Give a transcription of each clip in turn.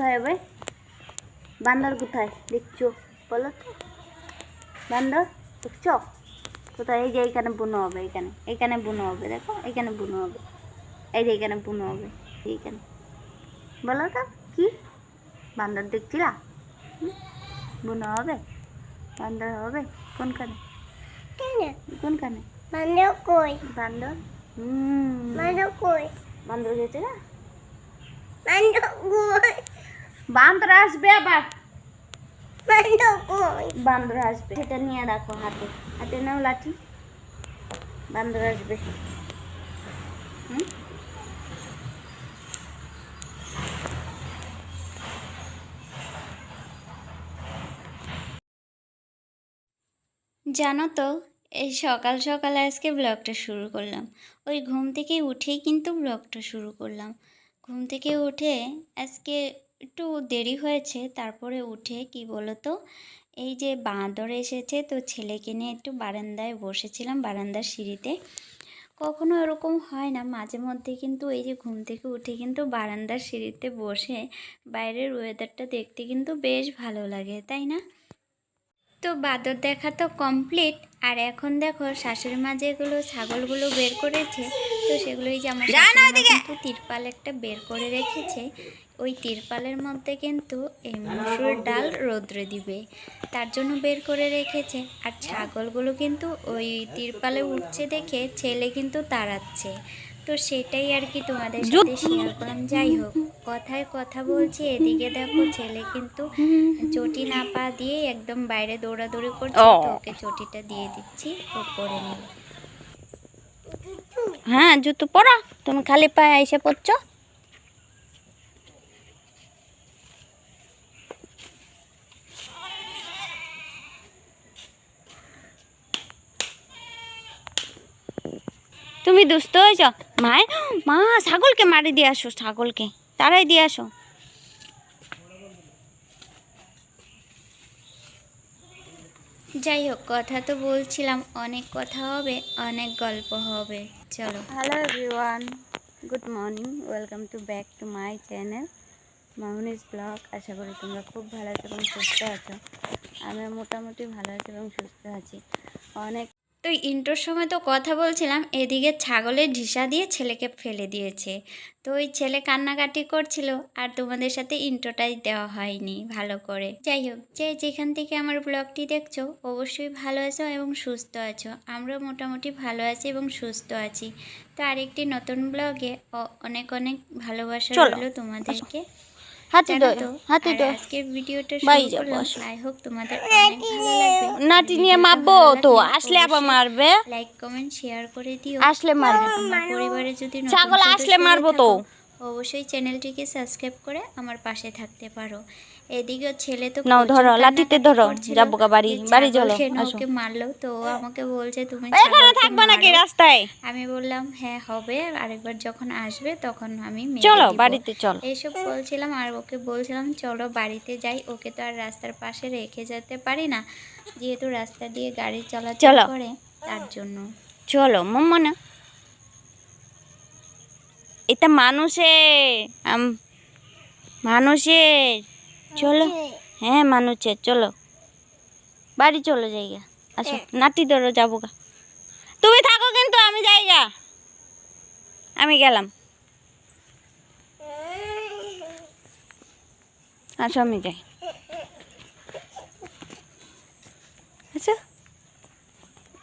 কোথায় হবে? বান্দর কোথায়? দেখছ বলো তো। বান্দর দেখছ? কোথায়? এই যে এইখানে বুনো হবে এইখানে। এইখানে বুনো হবে দেখো? এইখানে বুনো হবে। এই যে এইখানে বুনো হবে এইখানে। বলো তো কি? বান্দর দেখছিলা? বুনো হবে? বান্দর হবে? কোনখানে? কোনখানে? বান্দর কই? বান্দর? হুম। বান্দর কই? বান্দর গেছে না? বান্দর কই? বান্দর আসবে আবার। বান্দর আসবে। সেটা নিয়ে রাখো হাতে। হাতে নাও লাঠি। বান্দর আসবে। হুম? জানো তো এই সকাল সকাল আজকে ব্লগটা শুরু করলাম। ওই ঘুম থেকে উঠেই কিন্তু ব্লগটা শুরু করলাম। ঘুম থেকে উঠে আজকে একটু দেরি হয়েছে, তারপরে উঠে কি বলো তো এই যে বাঁদর এসেছে তো ছেলেকে নিয়ে একটু বারান্দায় বসেছিলাম, বারান্দার সিঁড়িতে। কখনো এরকম হয় না, মাঝে মধ্যে কিন্তু এই যে ঘুম থেকে উঠে কিন্তু বারান্দার সিঁড়িতে বসে বাইরের ওয়েদারটা দেখতে কিন্তু বেশ ভালো লাগে, তাই না? তো বাদর দেখা তো কমপ্লিট আর এখন দেখো শাশুড়ি মা যেগুলো ছাগলগুলো বের করেছে তো সেগুলোই যে আমার কিন্তু তিরপাল একটা বের করে রেখেছে। ওই তিরপালের মধ্যে কিন্তু এই মসুর ডাল রোদ্রে দিবে। তার জন্য বের করে রেখেছে। আর ছাগলগুলো কিন্তু ওই তিরপালে উঠছে দেখে ছেলে কিন্তু তাড়াচ্ছে। তো সেটাই আর কি তোমাদের সাথে শেয়ার করলাম। যাই হোক কথায় কথা বলছি এদিকে দেখো ছেলে কিন্তু চটি না পা দিয়ে একদম বাইরে দৌড়াদৌড়ি করছে তো ওকে চটিটা দিয়ে দিচ্ছি ও পরে নেবে। হ্যাঁ জুতো পরা তুমি খালি পায়ে এসে পড়ছো। তুমি দুস্থ হয়েছ? মায় মা ছাগলকে মারি দিয়ে আসো ছাগলকে। তারাই দিয়ে আসো। যাই হোক কথা তো বলছিলাম অনেক কথা হবে অনেক গল্প হবে। চলো। Hello everyone good morning welcome to back to my channel Mamuni's blog আশা করি তোমরা খুব ভালো আছো এবং সুস্থ আছো। আমি মোটামুটি ভালো আছি এবং সুস্থ আছি। অনেক তো ইন্টোর সময় তো কথা বলছিলাম এদিকে ছাগলের ঢিসা দিয়ে ছেলেকে ফেলে দিয়েছে। তো ওই ছেলে কান্নাকাটি করছিল আর তোমাদের সাথে ইন্টোটাই দেওয়া হয়নি ভালো করে। যাই হোক যে যেখান থেকে আমার ব্লগটি দেখছ অবশ্যই ভালো আছো এবং সুস্থ আছো। আমরা মোটামুটি ভালো আছি এবং সুস্থ আছি। তো আরেকটি নতুন ব্লগে অনেক অনেক ভালোবাসা রইল তোমাদেরকে। হাতে জানো হাতে আর দো। ভিডিওটা বাড়ি যাব, আই হোপ তোমাদের অনেক ভালো লাগবে। নাটি নিয়ে ভিডিওটা তো আসলে আবার মারবে। লাইক কমেন্ট শেয়ার করে দিও। আসলে মারবে। আমার পরিবারে যদি ছাগল আসলে মারবো তো। অবশ্যই চ্যানেলটিকে সাবস্ক্রাইব করে আমার পাশে থাকতে পারো। এদিকে ছেলে তো নাও ধরো, লাঠিতে ধরো, যাব গা বাড়ি, বাড়ি চলো। ওকে মারলো তো আমাকে বলছে তুমি এখানে থাকবে নাকি রাস্তায়? আমি বললাম হ্যাঁ হবে। আরেকবার যখন আসবে তখন আমি চলো বাড়িতে চলো। এইসব বলছিলাম আর ওকে বলছিলাম চলো বাড়িতে যাই। ওকে তো আর রাস্তার পাশে রেখে যেতে পারি না। যেহেতু রাস্তা দিয়ে গাড়ি চলাচল চলো। করে তার জন্য। চলো মনে এটা মানুষের মানুষের। চলো। হ্যাঁ মানুষের চলো। বাড়ি চলো জায়গা আসো নাতি ধরো যাব গা তুমি থাকো কিন্তু আমি জায়গা আমি গেলাম। আসো আমি যাই। আচ্ছা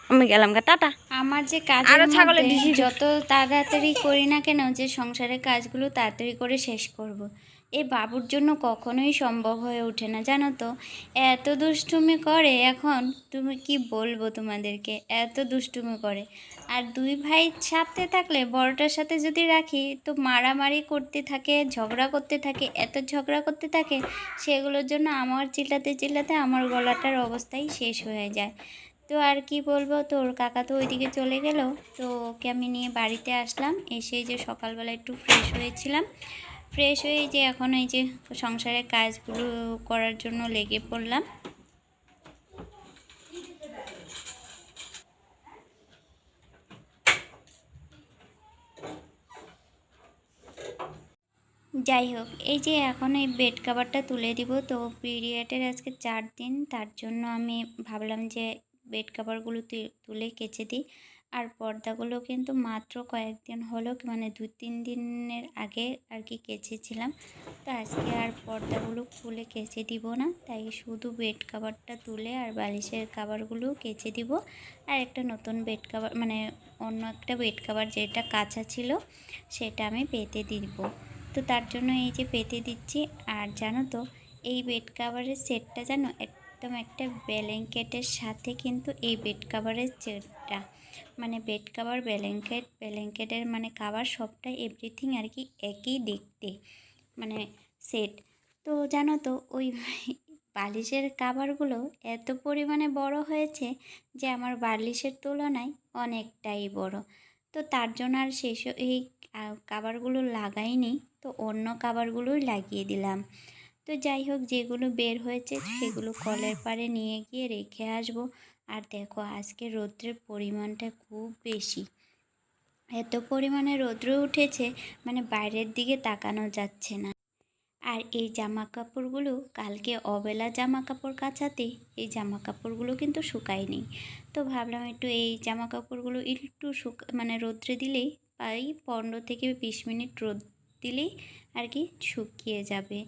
আমি গেলাম গা টাটা। আমার যে আরও ছাগলের ডিসি- যত তাড়াতাড়ি করি না কেন যে সংসারের কাজগুলো তাড়াতাড়ি করে শেষ করব। এই বাবুর জন্য কখনোই সম্ভব হয়ে ওঠে না, জানো তো। এত দুষ্টুমি করে এখন, তুমি কি বলব তোমাদেরকে? এত দুষ্টুমি করে। আর দুই ভাই সাথে থাকলে, বড়টার সাথে যদি রাখি, তো মারামারি করতে থাকে, ঝগড়া করতে থাকে, এত ঝগড়া করতে থাকে, সেগুলোর জন্য আমার চিল্লাতে চিল্লাতে আমার গলাটার অবস্থাই শেষ হয়ে যায়। তো আর কি বলব, তোর কাকা তো ওইদিকে চলে গেল, তো ওকে আমি নিয়ে বাড়িতে আসলাম। এসে যে সকালবেলা একটু ফ্রেশ হয়েছিলাম। ফ্রেশ হয়ে যে এখন এই যে সংসারের কাজগুলো করার জন্য লেগে পড়লাম। যাই হোক, এই যে এখন এই বেড কাভারটা তুলে দিব। তো পিরিয়ডের আজকে চার দিন, তার জন্য আমি ভাবলাম যে বেড কাভারগুলো তুলে কেচে দিই। আর পর্দাগুলো কিন্তু মাত্র কয়েকদিন হলো মানে দু তিন দিনের আগে আর কি কেচেছিলাম। তো আজকে আর পর্দাগুলো খুলে কেচে দিব না, তাই শুধু বেড কাভারটা তুলে আর বালিশের কাভারগুলো কেচে দিব। আর একটা নতুন বেড কাভার মানে অন্য একটা বেড কাভার যেটা কাঁচা ছিল, সেটা আমি পেতে দিব। তো তার জন্য এই যে পেতে দিচ্ছি, আর জানো তো, এই বেড কাভারের সেটটা জানো একদম একটা ব্ল্যাঙ্কেটের সাথে কিন্তু এই বেড কাভারের সেটটা মানে বেড কাভার ব্ল্যাঙ্কেট ব্ল্যাঙ্কেটের মানে কাভার সবটাই এভরিথিং আর কি একই দেখতে মানে সেট তো জানো তো, ওই বালিশের কাভারগুলো এত পরিমাণে বড় হয়েছে যে আমার বালিশের তুলনায় অনেকটাই বড়। তো তার জন্য আর শেষ এই কাভারগুলো লাগাইনি, তো অন্য কাভারগুলোই লাগিয়ে দিলাম। তো যাই হোক, যেগুলো বের হয়েছে সেগুলো কলের পাড়ে নিয়ে গিয়ে রেখে আসব। আর দেখো, আজকে রৌদ্রের পরিমাণটা খুব বেশি। এত পরিমাণে রৌদ্র উঠেছে মানে বাইরের দিকে তাকানো যাচ্ছে না। আর এই জামা কাপড়গুলো কালকে অবেলা জামা কাপড় কাচাতে, এই জামা কাপড়গুলো কিন্তু শুকায়নি। তো ভাবলাম একটু এই জামা কাপড়গুলো একটু শুক মানে রোদ্রে দিলেই প্রায় পনেরো থেকে বিশ মিনিট রোদ দিলেই আর কি শুকিয়ে যাবে।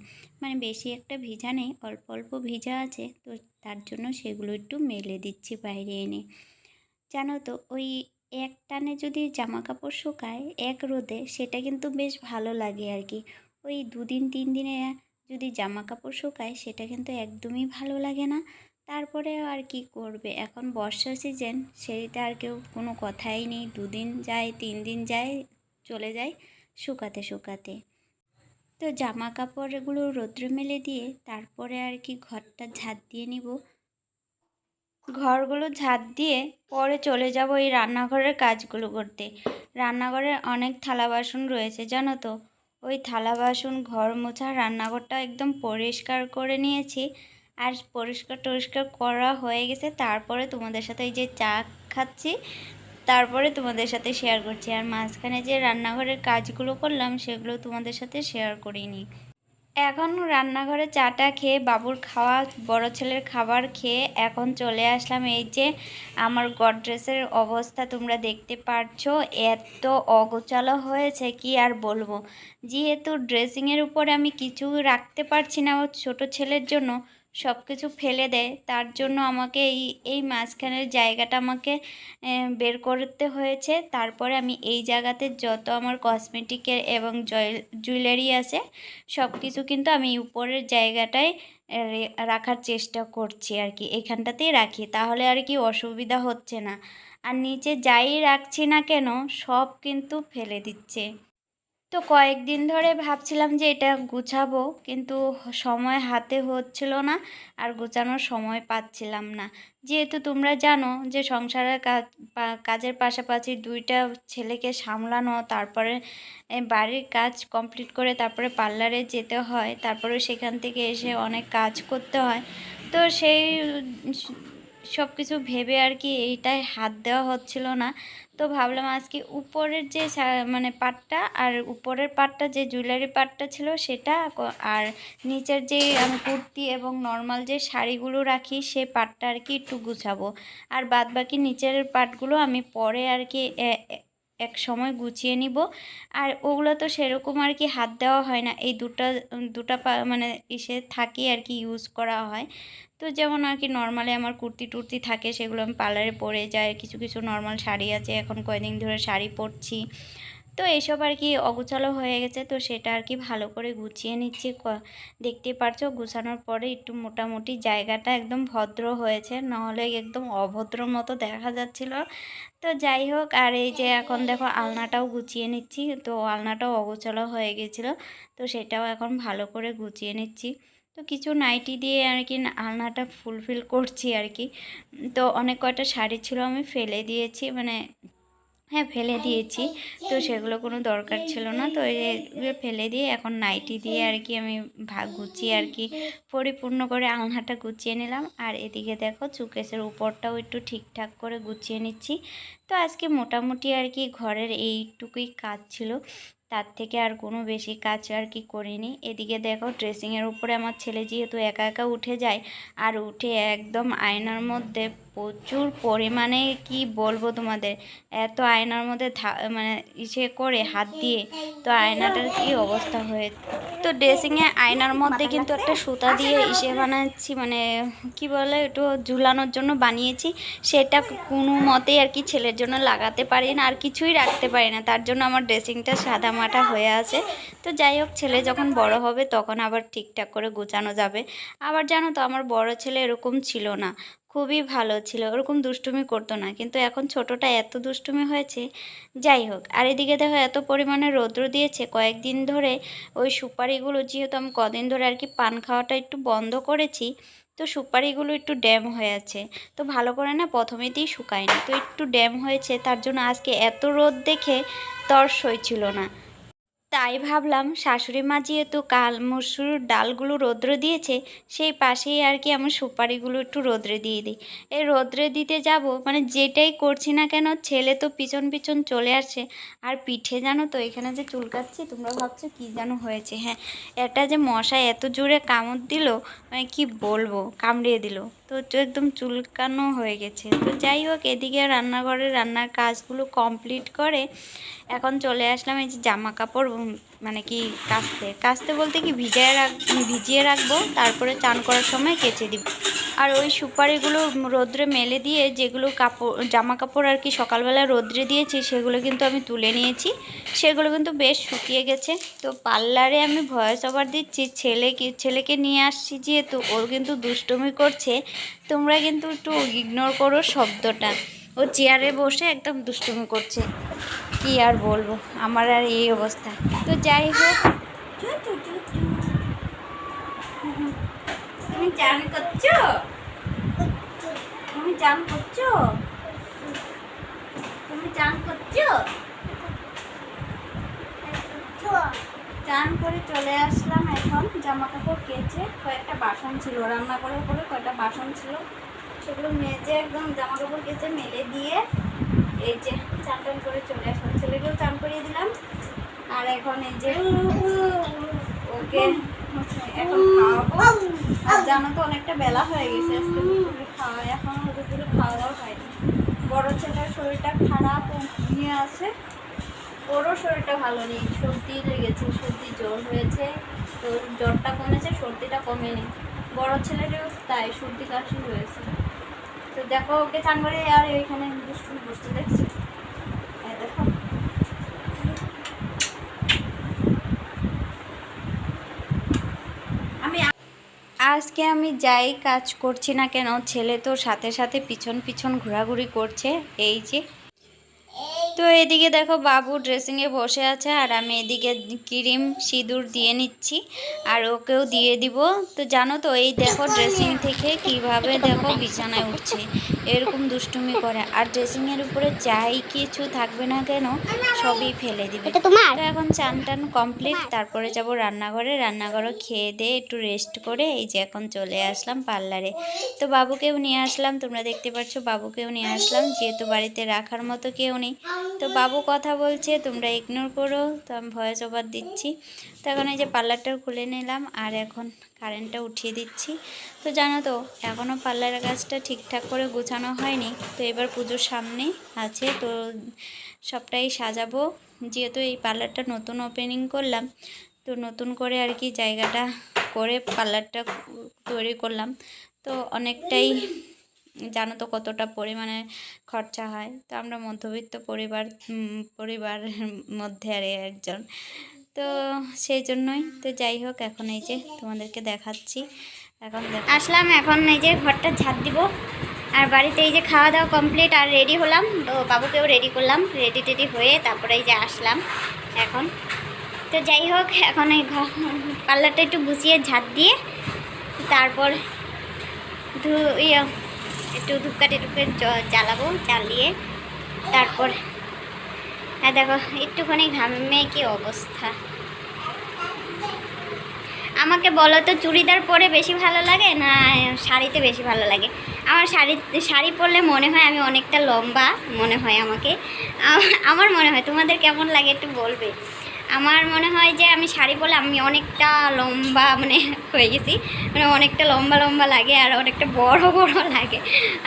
মানে বেশি একটা ভিজা নেই, অল্প অল্প ভিজা আছে, তো তার জন্য সেগুলো একটু মেলে দিচ্ছি বাইরে এনে। জানো তো, ওই এক টানে যদি জামা কাপড় শুকায় এক রোদে, সেটা কিন্তু বেশ ভালো লাগে আর কি ওই দুদিন, তিন দিনে যদি জামা কাপড় শুকায়, সেটা কিন্তু একদমই ভালো লাগে না। তারপরে আর কি করবে? এখন বর্ষা সিজন সেইটা আর কেউ কোনো কথাই নেই। দুদিন যায়, তিন দিন যায়, চলে যায় শুকাতে শুকাতে। তো জামা কাপড়গুলো রৌদ্রে মেলে দিয়ে তারপরে আর কি ঘরটা ঝাঁট দিয়ে নিব। ঘরগুলো ঝাঁট দিয়ে পরে চলে যাব এই রান্নাঘরের কাজগুলো করতে। রান্নাঘরে অনেক থালা বাসন রয়েছে, জানো তো? ওই থালা বাসন, ঘর মোছা, রান্নাঘরটা একদম পরিষ্কার করে নিয়েছি। আর পরিষ্কার টরিষ্কার করা হয়ে গেছে, তারপরে তোমাদের সাথে এই যে চা খাচ্ছি তারপরে তোমাদের সাথে শেয়ার করছি। আর মাঝখানে যে রান্নাঘরের কাজগুলো করলাম, সেগুলো তোমাদের সাথে শেয়ার করিনি। এখন রান্নাঘরে চাটা খেয়ে বাবুর খাওয়া, বড় ছেলের খাবার খেয়ে এখন চলে আসলাম। এই যে আমার গডরেজের অবস্থা তোমরা দেখতে পারছ, এত অগোছালো হয়েছে, কি আর বলব? যেহেতু ড্রেসিংয়ের উপরে আমি কিছু রাখতে পারছি না ও ছোটো ছেলের জন্য সব কিছু ফেলে দেয়। তার জন্য আমাকে এই এই মাঝখানের জায়গাটা আমাকে বের করতে হয়েছে। তারপরে আমি এই জায়গাতে যত আমার কসমেটিকের এবং জয়েল- জুয়েলারি আছে সব কিছু কিন্তু আমি উপরের জায়গাটায় রাখার চেষ্টা করছি আর কি। এখানটাতেই রাখি। তাহলে আর কি অসুবিধা হচ্ছে না। আর নিচে যাই রাখছি না কেন, সব কিন্তু ফেলে দিচ্ছে। তো কয়েকদিন ধরে ভাবছিলাম যে এটা গুছাবো, কিন্তু সময় হাতে হচ্ছিল না আর গোছানোর সময় পাচ্ছিলাম না। যেহেতু তোমরা জানো যে সংসারের কাজের পাশাপাশি দুইটা ছেলেকে সামলানো, তারপরে বাড়ির কাজ কমপ্লিট করে তারপরে পার্লারে যেতে হয়, তারপরে সেখান থেকে এসে অনেক কাজ করতে হয়, তো সেই সব কিছু ভেবে আর কি এইটায় হাত দেওয়া হচ্ছিল না। তো ভাবলাম আজকে উপরের যে মানে পাটটা আর উপরের পাটটা যে জুয়েলারি পাটটা ছিল সেটা আর নিচের যে আমি কুর্তি এবং নর্মাল যে শাড়িগুলো রাখি সে পাটটা আর কি একটু গুছাবো। আর বাদ বাকি নিচের পাটগুলো আমি পরে আর কি এক সময় গুছিয়ে নিব। আর ওগুলো তো সেরকম আর কি হাত দেওয়া হয় না। এই দুটা দুটা মানে ইসে থাকি আর কি ইউজ করা হয়। তো যেমন আর কি নর্মালি আমার কুর্তি টুর্তি থাকে, সেগুলো আমি পার্লারে পরে যাই, কিছু কিছু নর্মাল শাড়ি আছে, এখন কয়দিন ধরে শাড়ি পরছি। তো এইসব আর কি অগোছালো হয়ে গেছে, তো সেটা আর কি ভালো করে গুছিয়ে নিচ্ছি। দেখতেই পারছ, গুছানোর পরে একটু মোটামুটি জায়গাটা একদম ভদ্র হয়েছে, নাহলে একদম অভদ্র মতো দেখা যাচ্ছিল। তো যাই হোক, আর এই যে এখন দেখো আলনাটাও গুছিয়ে নিচ্ছি, তো আলনাটাও অগোছালো হয়ে গেছিল, তো সেটাও এখন ভালো করে গুছিয়ে নিচ্ছি। তো কিছু নাইটি দিয়ে আর কি আলনাটা ফুলফিল করছি আর কি তো অনেক কয়টা শাড়ি ছিল আমি ফেলে দিয়েছি মানে হ্যাঁ ফেলে দিয়েছি। তো সেগুলো কোনো দরকার ছিল না, তো ফেলে দিয়ে এখন নাইটি দিয়ে আর কি আমি ভাগ গুছিয়ে আর কি পরিপূর্ণ করে আলনাটা গুছিয়ে নিলাম। আর এদিকে দেখো চুকেসের উপরটাও একটু ঠিকঠাক করে গুছিয়ে নিচ্ছি। তো আজকে মোটামুটি আর কি ঘরের এইটুকুই কাজ ছিল। তার থেকে আর কোনো বেশি কাজ আর কি করিনি। এদিকে দেখো ড্রেসিংয়ের উপরে আমার ছেলে যেহেতু একা একা উঠে যায়, আর উঠে একদম আয়নার মধ্যে প্রচুর পরিমাণে কি বলব তোমাদের? এত আয়নার মধ্যে মানে ইসে করে হাত দিয়ে তো আয়নাটার কি অবস্থা হয়ে, তো ড্রেসিংয়ে আয়নার মধ্যে কিন্তু একটা সুতা দিয়ে ইসে বানাচ্ছি মানে কি বলে একটু ঝুলানোর জন্য বানিয়েছি। সেটা কোনো মতেই আর কি ছেলের জন্য লাগাতে পারি না, আর কিছুই রাখতে পারি না। তার জন্য আমার ড্রেসিংটা সাদা মাটা হয়ে আছে। তো যাই হোক, ছেলে যখন বড় হবে তখন আবার ঠিকঠাক করে গোছানো যাবে। আবার জানো তো, আমার বড় ছেলে এরকম ছিল না। খুবই ভালো ছিল, ওরকম দুষ্টুমি করতো না। কিন্তু এখন ছোটটা এত দুষ্টুমি হয়েছে, যাই হোক। আর এদিকে দেখো, এত পরিমাণে রৌদ্র দিয়েছে, কয়েকদিন ধরে ওই সুপারিগুলো, যেহেতু আমি কদিন ধরে আর কি পান খাওয়াটা একটু বন্ধ করেছি, তো সুপারিগুলো একটু ড্যাম হয়ে আছে। তো ভালো করে না প্রথমেতেই শুকায়নি, তো একটু ড্যাম হয়েছে, তার জন্য আজকে এত রোদ দেখে তর সইছিল না। তাই ভাবলাম শাশুড়ি মা যেহেতু কাল মসুর ডালগুলো রৌদ্র দিয়েছে, সেই পাশেই আর কি আমার সুপারিগুলো একটু রৌদ্রে দিয়ে দিই। এই রৌদ্রে দিতে যাব মানে যেটাই করছি না কেন ছেলে তো পিছন পিছন চলে আসছে। আর পিঠে জানো তো এখানে যে চুলকাচ্ছি, তোমরা ভাবছ কি যেন হয়েছে হ্যাঁ। এটা যে মশা এত জোরে কামড় দিল মানে কি বলব, কামড়িয়ে দিল। তো একদম চুলকানো হয়ে গেছে। তো যাই হোক, এদিকে রান্নাঘরে রান্নার কাজগুলো কমপ্লিট করে এখন চলে আসলাম এই যে জামা কাপড় মানে কি কাচতে কাচতে বলতে কি ভিজিয়ে রাখ, ভিজিয়ে রাখব, তারপরে চান করার সময় কেচে দিব। আর ওই সুপারিগুলো রোদ্রে মেলে দিয়ে যেগুলো কাপড় জামা কাপড় আর কি সকালবেলা রোদ্রে দিয়েছি, সেগুলো কিন্তু আমি তুলে নিয়েছি। সেগুলো কিন্তু বেশ শুকিয়ে গেছে। তো পার্লারে আমি ভয়েস ওভার দিচ্ছি, ছেলে কি, ছেলেকে নিয়ে আসছি যেহেতু, ও কিন্তু দুষ্টুমি করছে। তোমরা কিন্তু একটু ইগনোর করো শব্দটা। ও চেয়ারে বসে একদম দুষ্টুমি করছে। কি আর বলব? আমার আর এই অবস্থা। তো যাই হোক। তুমি চান করছ? তুমি চান করছ? তুমি চান করছ? চান করে চলে আসলাম এখন। জামা কাপড় কেচে কয়েকটা বাসন ছিল, রান্না করার পরে কয়েকটা বাসন ছিল। সেগুলো মেজে একদম জামা কাপড় কেচে মেলে দিয়ে এই যে চান টান করে চলে আসলাম। ছেলেকেও চান করিয়ে দিলাম। আর এখন এই যে ওকে এখন জানো তো অনেকটা বেলা হয়ে গেছে আজকে দুপুরে খাওয়া, এখন দুপুরে খাওয়া দাওয়া হয়নি। বড় ছেলের শরীরটা খারাপ ও আছে। ওরও শরীরটা ভালো নেই, সর্দি লেগেছে, সর্দি জ্বর হয়েছে, তো জ্বরটা কমেছে, সর্দিটা কমেনি। বড় ছেলেরও তাই, সর্দি কাশি হয়েছে। তো দেখো, ওকে চান করে আর এখানে দুষ্টু বসতে দেখছি। আজকে আমি যাই, কাজ করছি না কেন, ছেলে তো সাথে সাথে পিছন পিছন ঘোরাঘুরি করছে, এই যে। তো এদিকে দেখো বাবু ড্রেসিংয়ে বসে আছে আর আমি এদিকে ক্রিম সিঁদুর দিয়ে নিচ্ছি আর ওকেও দিয়ে দিব। তো জানো তো এই দেখো ড্রেসিং থেকে কীভাবে দেখো বিছানায় উঠছে। এরকম দুষ্টুমি করে। আর ড্রেসিংয়ের উপরে যাই কিছু থাকবে না কেন সবই ফেলে দিবে। তো এখন চান টান কমপ্লিট তারপরে যাব রান্নাঘরে। রান্নাঘরে খেয়ে দিয়ে একটু রেস্ট করে এই যে এখন চলে আসলাম পার্লারে। তো বাবুকেও নিয়ে আসলাম তোমরা দেখতে পাচ্ছ বাবুকেও নিয়ে আসলাম যেহেতু বাড়িতে রাখার মতো কেউ নেই। তো বাবু কথা বলছে তোমরা ইগনোর করো তো আমি ভয়েস ওভার দিচ্ছি। তো এখন এই যে পার্লারটা খুলে নিলাম আর এখন কারেন্টটা উঠিয়ে দিচ্ছি। তো জানো তো এখনও পার্লার গাছটা ঠিকঠাক করে গোছানো হয়নি। তো এবার পুজোর সামনে আছে, তো সবটাই সাজাবো। যেহেতু এই পার্লারটা নতুন ওপেনিং করলাম, তো নতুন করে আর কি জায়গাটা করে পার্লারটা তৈরি করলাম। তো অনেকটাই জানো তো কতটা পরিমাণে খরচা হয়। তো আমরা মধ্যবিত্ত পরিবার পরিবারের মধ্যে আর একজন। তো সেই জন্যই। তো যাই হোক, এখন এই যে তোমাদেরকে দেখাচ্ছি। এখন আসলাম, এখন এই যে ঘরটা ঝাড় দিব। আর বাড়িতে এই যে খাওয়া দাওয়া কমপ্লিট আর রেডি হলাম। তো বাবুকেও রেডি করলাম। রেডি টেডি হয়ে তারপরে এই যে আসলাম এখন। তো যাই হোক, এখন এই ঘর পার্লারটা একটু গুছিয়ে ঝাড় দিয়ে তারপর ধু ইয়ে একটু ধূপকাঠি টুপে জ্বালাবো, জ্বালিয়ে তারপর হ্যাঁ দেখো, একটুখানি ঘামে কি অবস্থা? আমাকে বলো তো, চুড়িদার পরে বেশি ভালো লাগে না শাড়িতে বেশি ভালো লাগে? আমার শাড়ি শাড়ি পরলে মনে হয় আমি অনেকটা লম্বা, মনে হয় আমাকে। আমার মনে হয়, তোমাদের কেমন লাগে একটু বলবে? আমার মনে হয় যে আমি শাড়ি পরলে আমি অনেকটা লম্বা মানে হয়ে গেছি। মানে অনেকটা লম্বা লম্বা লাগে আর অনেকটা বড় বড় লাগে।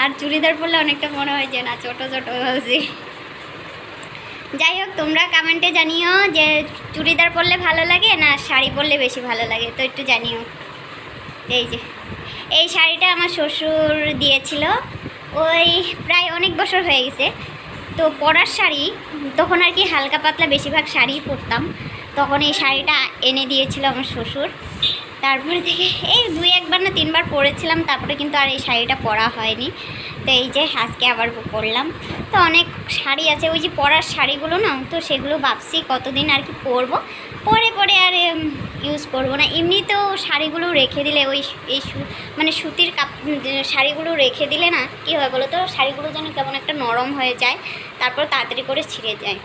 আর চুড়িদার পরলে অনেকটা মনে হয় যে না, ছোটো ছোটো হয়েছি। যাই হোক, তোমরা কমেন্টে জানিও যে চুড়িদার পরলে ভালো লাগে না শাড়ি পরলে বেশি ভালো লাগে, তো একটু জানিও। এই যে, এই শাড়িটা আমার শ্বশুর দিয়েছিল, ওই প্রায় অনেক বছর হয়ে গেছে। তো পরার শাড়ি, তখন আর কি হালকা পাতলা বেশিরভাগ শাড়ি পরতাম, তখন এই শাড়িটা এনে দিয়েছিল আমার শ্বশুর। তারপরে থেকে এই দুই একবার না তিনবার পরেছিলাম, তারপরে কিন্তু আর এই শাড়িটা পরা হয়নি। তো এই যে আজকে আবার পরলাম। তো অনেক শাড়ি আছে, ওই যে পরার শাড়িগুলো না, তো সেগুলো ভাবছি কতদিন আর কি পরবো। পরে পরে আর ইউজ করব না। এমনিতেও শাড়িগুলো রেখে দিলে ওই এই মানে সুতির কাপ শাড়িগুলো রেখে দিলে না, কী হয় বলো তো? শাড়িগুলো যেন কেমন একটা নরম হয়ে যায়, তারপর তাড়াতাড়ি করে ছিঁড়ে যায়।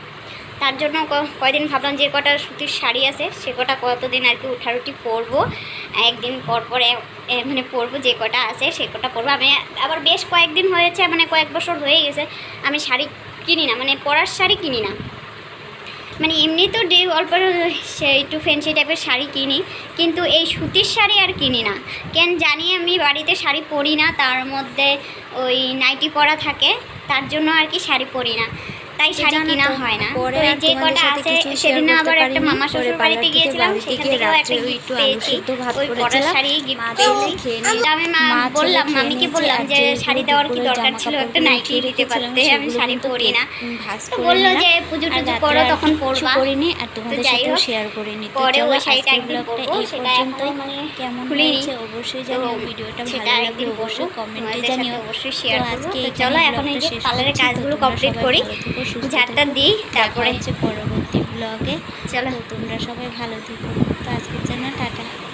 তার জন্য কয়দিন ভাবলাম যে কটা সুতির শাড়ি আছে, সে কটা কতদিন আর কি উঠারুটি পরবো। একদিন পর পরে মানে পরবো যে কটা আছে, সে কটা পরবো। আমি আবার বেশ কয়েকদিন হয়েছে মানে কয়েক বছর হয়ে গেছে, আমি শাড়ি কিনি না মানে পরার শাড়ি কিনি না। মানে এমনি তো ডে অল্প একটু ফ্যান্সি টাইপের শাড়ি কিনি, কিন্তু এই সুতির শাড়ি আর কিনি না। কেন জানি আমি বাড়িতে শাড়ি পরি না, তার মধ্যে ওই নাইটি পরা থাকে, তার জন্য আর কি শাড়ি পরি না। তাই শাড়ি কিনা হয় না। পরে যে কটা আছে সেদিন আবার একটা মামা শ্বশুর বাড়িতে গিয়েছিলাম সেখান থেকেও একটা গিফট পেয়েছি ওই পরার। শাড়ি গিফট পেয়েছি। আমি মা বললাম মামিকে বললাম যে শাড়ি দেওয়ার কি দরকার ছিল? একটা নাইটি দিতে পারতে আমি শাড়ি পরি না। তো করে বলল যে পুজো টুজো করো তখন পরবা। করিনি আর তোমাদের হোক, শেয়ার করিনি তো পরে ওই শাড়িটা একদিন পরবো, সেটা এখনও মানে কেমন হয়েছে অবশ্যই জানিও ভিডিওটা ভালো লাগলে অবশ্যই কমেন্টে জানিও অবশ্যই শেয়ার করব আজকে তো চলো এখন এই যে পার্লারের কাজগুলো কমপ্লিট করি সুস্থ ঝাড়টা দিই তারপরে হচ্ছে পরবর্তী ব্লগে চলো। তোমরা সবাই ভালো থেকো। তো আজকের জন্য টাটা।